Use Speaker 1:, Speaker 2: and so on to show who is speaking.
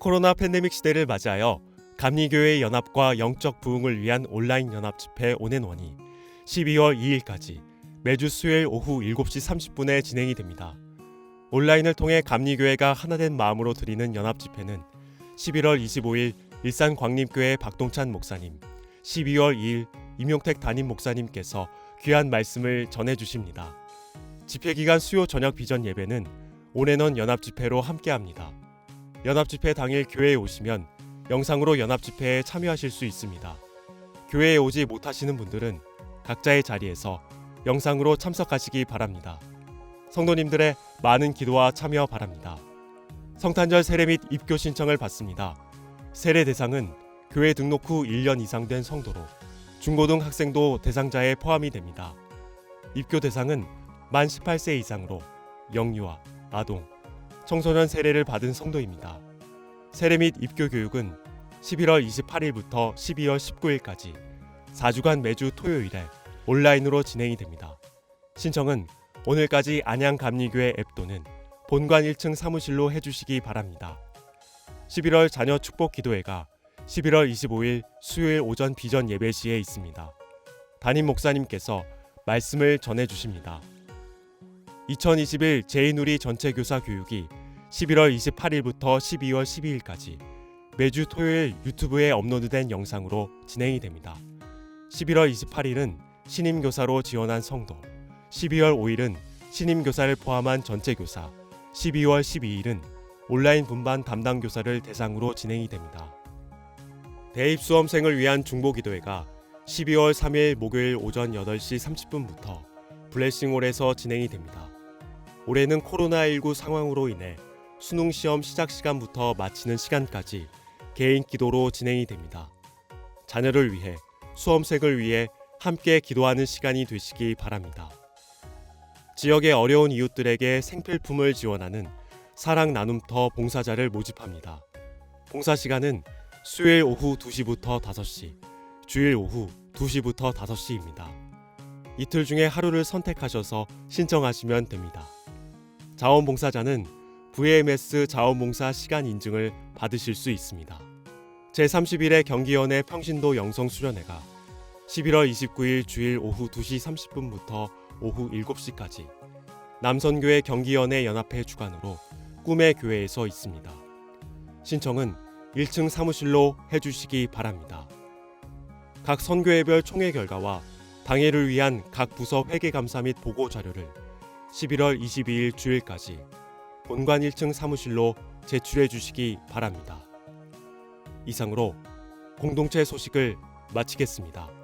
Speaker 1: 코로나 팬데믹 시대를 맞이하여 감리교회 연합과 영적 부흥을 위한 온라인 연합 집회 온앤원이 12월 2일까지 매주 수요일 오후 7시 30분에 진행이 됩니다. 온라인을 통해 감리교회가 하나된 마음으로 드리는 연합 집회는 11월 25일 일산 광림교회 박동찬 목사님, 12월 2일 임용택 담임 목사님께서 귀한 말씀을 전해 주십니다. 집회 기간 수요 저녁 비전 예배는 온앤원 연합 집회로 함께합니다. 연합 집회 당일 교회에 오시면 영상으로 연합 집회에 참여하실 수 있습니다. 교회에 오지 못하시는 분들은 각자의 자리에서 영상으로 참석하시기 바랍니다. 성도님들의 많은 기도와 참여 바랍니다. 성탄절 세례 및 입교 신청을 받습니다. 세례 대상은 교회 등록 후 1년 이상 된 성도로 중고등 학생도 대상자에 포함이 됩니다. 입교 대상은 만 18세 이상으로 영유아, 아동, 청소년 세례를 받은 성도입니다. 세례 및 입교 교육은 11월 28일부터 12월 19일까지 4주간 매주 토요일에 온라인으로 진행이 됩니다. 신청은 오늘까지 안양감리교회 앱 또는 본관 1층 사무실로 해주시기 바랍니다. 11월 자녀 축복 기도회가 11월 25일 수요일 오전 비전 예배 시에 있습니다. 담임 목사님께서 말씀을 전해 주십니다. 2021 제2누리 전체 교사 교육이 11월 28일부터 12월 12일까지 매주 토요일 유튜브에 업로드된 영상으로 진행이 됩니다. 11월 28일은 신임 교사로 지원한 성도, 12월 5일은 신임 교사를 포함한 전체 교사, 12월 12일은 온라인 분반 담당 교사를 대상으로 진행이 됩니다. 대입 수험생을 위한 중보 기도회가 12월 3일 목요일 오전 8시 30분부터 블레싱홀에서 진행이 됩니다. 올해는 코로나19 상황으로 인해 수능 시험 시작 시간부터 마치는 시간까지 개인 기도로 진행이 됩니다. 자녀를 위해 수험생을 위해 함께 기도하는 시간이 되시기 바랍니다. 지역의 어려운 이웃들에게 생필품을 지원하는 사랑 나눔터 봉사자를 모집합니다. 봉사 시간은 수요일 오후 2시부터 5시, 주일 오후 2시부터 5시입니다. 이틀 중에 하루를 선택하셔서 신청하시면 됩니다. 자원봉사자는 VMS 자원봉사 시간 인증을 받으실 수 있습니다. 제31회 경기연회 평신도 영성 수련회가 11월 29일 주일 오후 2시 30분부터 오후 7시까지 남선교회 경기연회 연합회 주관으로 꿈의 교회에서 있습니다. 신청은 1층 사무실로 해주시기 바랍니다. 각 선교회별 총회 결과와 당회를 위한 각 부서 회계 감사 및 보고 자료를 11월 22일 주일까지 본관 1층 사무실로 제출해 주시기 바랍니다. 이상으로 공동체 소식을 마치겠습니다.